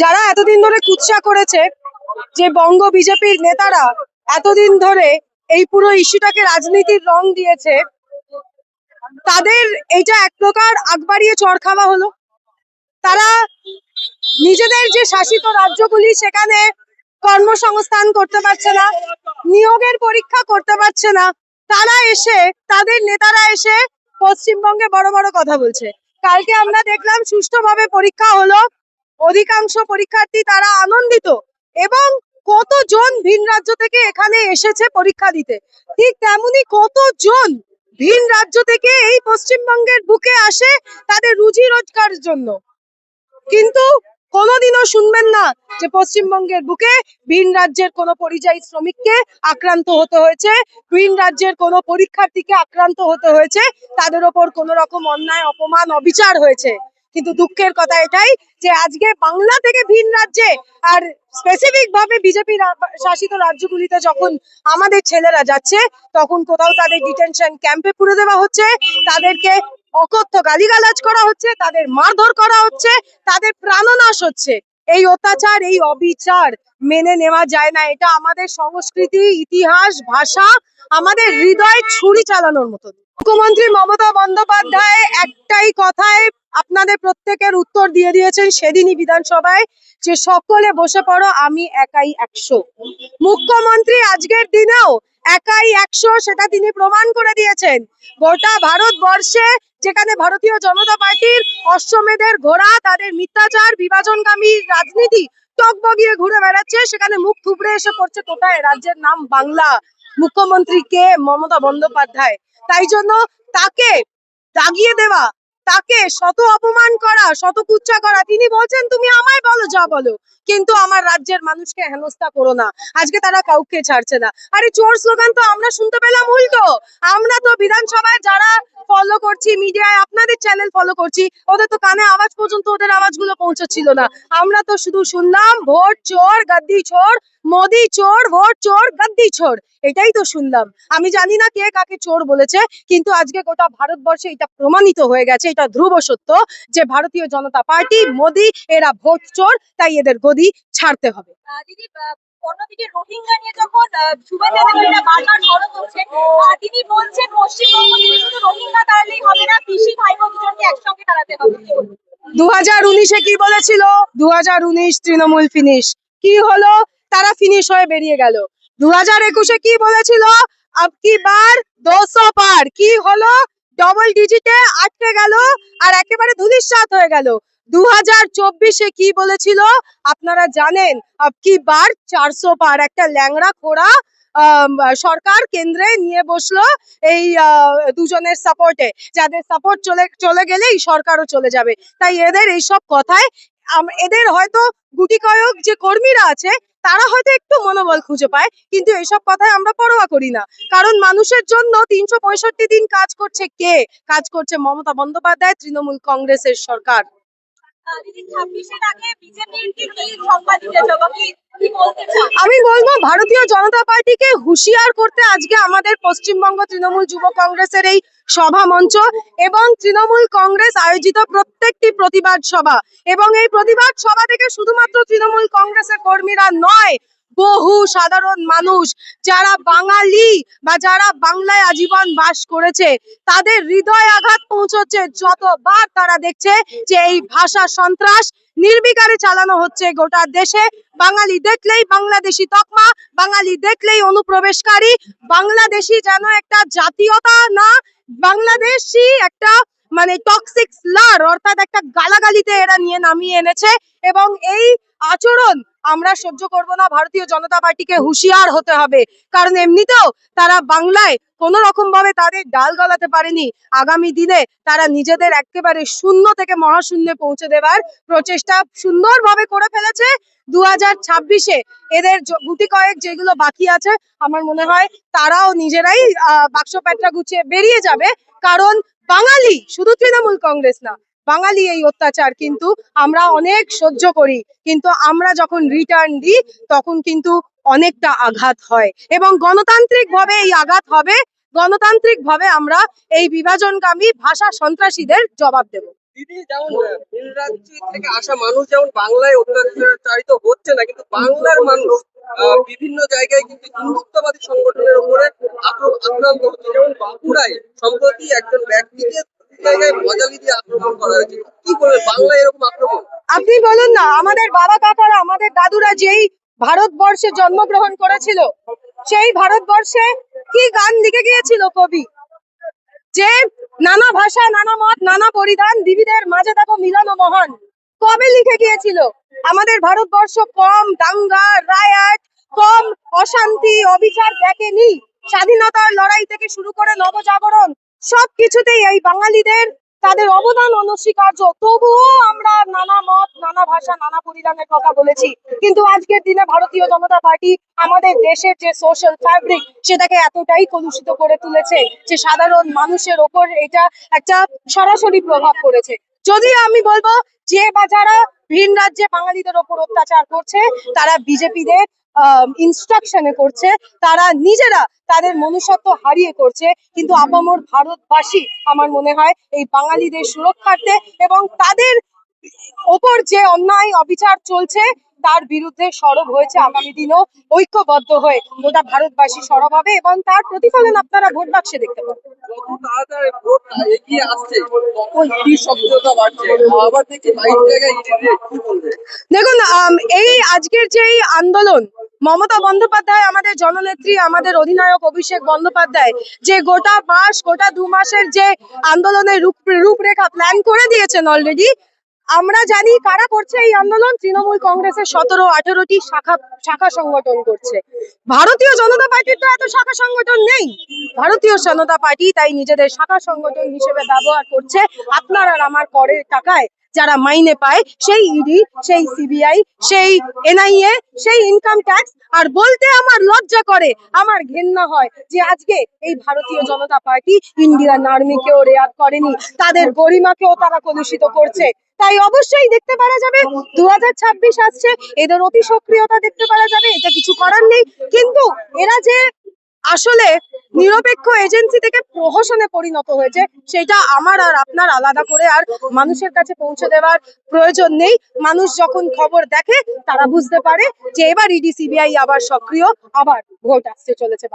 যারা এতদিন ধরে কুৎসা করেছে যে বঙ্গ বিজেপির নেতারা এতদিন ধরে এই পুরো ইস্যুটাকে রাজনীতির রং দিয়েছে, তাদের এইটা এক প্রকার আকবাড়িয়ে চড় খাওয়া হলো। তারা নিজেদের যে শাসিত রাজ্যগুলি সেখানে কর্মসংস্থান করতে পারছে না, নিয়োগের পরীক্ষা করতে পারছে না, তারা এসে, তাদের নেতারা এসে পশ্চিমবঙ্গে বড় বড় কথা বলছে। কালকে আমরা দেখলাম সুষ্ঠুভাবে পরীক্ষা হলো অধিকাংশ পরীক্ষার্থী তারা আনন্দিত এবং কতজন ভিন রাজ্য থেকে এখানে এসেছে পরীক্ষা দিতে? ঠিক তেমনি কতজন ভিন রাজ্য থেকে এই পশ্চিমবঙ্গের বুকে আসে তাদের রুজি রোজগার জন্য? কিন্তু কোনোদিনও শুনবেন না যে পশ্চিমবঙ্গের বুকে ভিন রাজ্যের কোনো পরিযায়ী শ্রমিককে আক্রান্ত হতে হয়েছে, ভিন রাজ্যের কোনো পরীক্ষার্থীকে আক্রান্ত হতে হয়েছে, তাদের ওপর কোনো রকম অন্যায়, অপমান, অবিচার হয়েছে। কিন্তু দুঃখের কথা এটাই যে আজকে বাংলা থেকে ভিন রাজ্যে আর স্পেসিফিক ভাবে বিজেপি শাসিত রাজ্যগুলিতে যখন আমাদের ছেলেরা যাচ্ছে, তখন কোথাও তাদের ডিটেনশন ক্যাম্পে পুরে দেওয়া হচ্ছে, তাদেরকে অকথ্য গালিগালাজ করা হচ্ছে, তাদের মারধর করা হচ্ছে, তাদের প্রাণনাশ হচ্ছে। এই অত্যাচার, এই অবিচার মেনে নেওয়া যায় না। এটা আমাদের সংস্কৃতি, ইতিহাস, ভাষা, আমাদের হৃদয় ছুরি চালানোর মতো। মুখ্যমন্ত্রী মমতা বন্দ্যোপাধ্যায় একটাই কথায় আপনাদের প্রত্যেকের উত্তর দিয়ে দিয়েছেন সেদিনই বিধানসভায় যে সকলে বসে পড়ো, আমি একাই একশো। মুখ্যমন্ত্রী আজকের দিনেও একাই একশো, সেটা তিনি প্রমাণ করে দিয়েছেন। গোটা ভারতবর্ষে যেখানে ভারতীয় জনতা পার্টির অশ্বমেধের ঘোড়া, তাদের মিথ্যাচার বিভাজনকামী রাজনীতি টকবগিয়ে ঘুরে বেড়াচ্ছে, সেখানে মুখ থুবড়ে এসে পড়ছে কোথায়? রাজ্যের নাম বাংলা। মুখ্যমন্ত্রী কে? মমতা বন্দ্যোপাধ্যায়। তাই জন্য তাকে দাগিয়ে দেওয়া তাকে শত অপমান করা, শত কুচ্ছা করা। তিনি বলছেন, তুমি আমায় বলো, যা বলো। কিন্তু আমার রাজ্যের মানুষকে হেনস্থা করো না। আজকে তারা কাউকে ছাড়ছে না। আরে চোর স্লোগান তো আমরা শুনতে পেলাম উল্টো। আমরা তো বিধানসভায় যারা ফলো করছি, মিডিয়ায় আপনাদের চ্যানেল ফলো করছি। ওদের তো কানে আওয়াজ পর্যন্ত ওদের আওয়াজগুলো পৌঁছচ্ছিল না। আমরা তো শুধু শুনলাম, ভোট চোর, গাদ্দি চোর, মোদি চোর, ভোট চোর, গাদ্দি চোর। এটাই তো শুনলাম। আমি জানি না কে কাকে চোর বলেছে, কিন্তু আজকে গোটা ভারতবর্ষে এটা প্রমাণিত হয়ে গেছে, এটা ধ্রুব সত্য যে ভারতীয় জনতা পার্টি, মোদি, এরা ভোট চোর, তাই এদের গদি ছাড়তে হবে। অন্যদিকে রোহিঙ্গা নিয়ে যখন তিনি বলছেন পশ্চিমবঙ্গ শুধু রোহিঙ্গা হবে না ভাই একসঙ্গে হবে। দু হাজার উনিশে কি বলেছিল? দু হাজার উনিশ তৃণমূল ফিনিশ কি হলো? তারা ফিনিশ হয়ে বেরিয়ে গেল। দু হাজার একুশে কি বলেছিল? কি পার। হলো? ডবল ডিজিটে আটকে গেল আর একেবারে ধুলিস্বাত হয়ে গেল। দু হাজার চব্বিশে কি বলেছিল? আপনারা জানেন কি বার? চারশো পার একটা ল্যাংড়া খোড়া সরকার কেন্দ্রে নিয়ে বসল এই দুজনের সাপোর্টে যাদের সাপোর্ট চলে চলে গেলেই সরকারও চলে যাবে। তাই এদের এইসব কথায় এদের হয়তো গুটি কয়েক যে কর্মীরা আছে, তারা হয়তো একটু মনোবল খুঁজে পায়, কিন্তু এইসব কথায় আমরা পরোয়া করি না। কারণ মানুষের জন্য তিনশো পঁয়ষট্টি দিন কাজ করছে কে? কাজ করছে মমতা বন্দ্যোপাধ্যায়, তৃণমূল কংগ্রেসের সরকার। আমি বলব, ভারতীয় জনতা পার্টিকে হুঁশিয়ার করতে আজকে আমাদের পশ্চিমবঙ্গ তৃণমূল যুব কংগ্রেসের এই সভা মঞ্চ এবং তৃণমূল কংগ্রেস আয়োজিত প্রত্যেকটি প্রতিবাদ সভা। এবং এই প্রতিবাদ সভা থেকে শুধুমাত্র তৃণমূল কংগ্রেসের কর্মীরা নয় বহু সাধারণ মানুষ যারা বাঙালি বা যারা বাংলায় আজীবন বাস করেছে, তাদের হৃদয় আঘাত পৌঁছচ্ছে যতবার তারা দেখছে যে এই ভাষা সন্ত্রাস নির্বিকারে চালানো হচ্ছে গোটা দেশে। বাঙালি দেখলেই বাংলাদেশি তকমা, বাঙালি দেখলেই অনুপ্রবেশকারী। বাংলাদেশি যেন একটা জাতীয়তা না, বাংলাদেশি একটা মানে টক্সিক স্লার অর্থাৎ একটা গালাগালিতে এরা নিয়ে নামিয়ে এনেছে। এবং এই আচরণ আমরা সহ্য করব না, ভারতীয় জনতা পার্টিকে হুঁশিয়ার হতে হবে। কারণ এমনিতেও তারা বাংলায় কোনো রকম ভাবে তাদের ডাল গলাতে পারেনি। আগামী দিনে তারা নিজেদের একেবারে শূন্য থেকে মহাশূন্যে পৌঁছে দেবার প্রচেষ্টা সুন্দরভাবে করে ফেলেছে। দু হাজার ছাব্বিশে এদের গুটি কয়েক যেগুলো বাকি আছে, আমার মনে হয় তারাও নিজেরাই বাক্স প্যাটরা গুছিয়ে বেরিয়ে যাবে। কারণ বাঙালি শুধু তৃণমূল কংগ্রেস না বাঙালি এই অত্যাচার কিন্তু আমরা অনেক সহ্য করি। কিন্তু আমরা যখন রিটার্ন দিই, তখন কিন্তু অনেকটা আঘাত হয় এবং গণতান্ত্রিক ভাবে এই আঘাত হবে। গণতান্ত্রিক ভাবে আমরা এই বিভাজনকামী ভাষা সন্ত্রাসীদের জবাব দেব। আসা মানুষ যেমন বাংলায় অত্যাচারিত হচ্ছে না, কিন্তু বাংলার মানুষ বিভিন্ন জায়গায় কিন্তু যেমন সম্প্রতি একজন ব্যক্তিকে আপনি বলুন না, আমাদের বাবা কাকারা, আমাদের দাদুরা যেই ভারতবর্ষে জন্মগ্রহণ করেছিল, সেই ভারতবর্ষে কি গান লিখে গিয়েছিল কবি? যে নানা ভাষা, নানা মত, নানা পরিধান বিবিধের মাঝে দেখো মিলন ও মহান। কবে লিখে গিয়েছিল? আমাদের ভারতবর্ষ কম দাঙ্গা রায়াট কম অশান্তি, অবিচার দেখেনি। স্বাধীনতার লড়াই থেকে শুরু করে নবজাগরণ সব কিছুতেই এই বাঙালিদের তাদের অবদান অনস্বীকার্য। তবুও আমরা নানা মত, নানা ভাষা, নানা পরিধানের কথা বলেছি। কিন্তু আজকের দিনে ভারতীয় জনতা পার্টি আমাদের দেশের যে সোশ্যাল ফ্যাব্রিক সেটাকে এতটাই কলুষিত করে তুলেছে যে সাধারণ মানুষের ওপর এটা একটা সরাসরি প্রভাব পড়েছে। যদি আমি বলব, যে বা যারা ভিন রাজ্যে বাঙালিদের ওপর অত্যাচার করছে, তারা বিজেপিদের ইনস্ট্রাকশনে করছে তারা নিজেরা তাদের মনুষ্যত্ব হারিয়ে করছে। কিন্তু আপামর ভারতবাসী আমার মনে হয় এই বাঙালিদের সুরক্ষার্থে এবং তাদের ওপর যে অন্যায় অবিচার চলছে তার বিরুদ্ধে সরব হয়েছে আগামী দিনও ঐক্যবদ্ধ হয়ে গোটা ভারতবাসী সরব হবে এবং তার প্রতিফলন আপনারা ভোট বাক্সে দেখতে পাবেন। দেখুন আম, এই আজকের যে আন্দোলন মমতা বন্দ্যোপাধ্যায়, আমাদের জননেত্রী, আমাদের অধিনায়ক অভিষেক বন্দ্যোপাধ্যায় যে গোটা মাস, গোটা দু মাসের যে আন্দোলনের রূপ, রূপরেখা প্ল্যান করে দিয়েছেন অলরেডি আমরা জানি কারা করছে এই আন্দোলন? তৃণমূল কংগ্রেসের সতেরো, আঠেরোটি শাখা শাখা সংগঠন করছে। ভারতীয় জনতা পার্টির তো এত শাখা সংগঠন নেই। ভারতীয় জনতা পার্টি তাই নিজেদের শাখা সংগঠন হিসেবে ব্যবহার করছে। আপনার আর আমার করের টাকায়। যারা মাইনে পায়, সেই ইডি সেই সিবিআই সেই এনআইএ সেই ইনকাম ট্যাক্স আর বলতে আমার লজ্জা করে, আমার ঘেন্না হয় যে আজকে এই ভারতীয় জনতা পার্টি ইন্ডিয়ান আর্মিকেও রেয়াত করেনি, তাদের গরিমাকেও তারা কলুষিত করছে। তাই অবশ্যই দেখতে পারা যাবে দু হাজার ছাব্বিশ আসছে, এদের অতি সক্রিয়তা দেখতে পারা যাবে, এটা কিছু করার নেই। কিন্তু এরা যে আসলে নিরপেক্ষ এজেন্সি থেকে প্রহসনে পরিণত হয়েছে, সেটা আমার আর আপনার আলাদা করে আর মানুষের কাছে পৌঁছে দেওয়ার প্রয়োজন নেই মানুষ যখন খবর দেখে, তারা বুঝতে পারে যে এবার ইডি, সিবিআই আবার সক্রিয়, আবার ভোট আসতে চলেছে।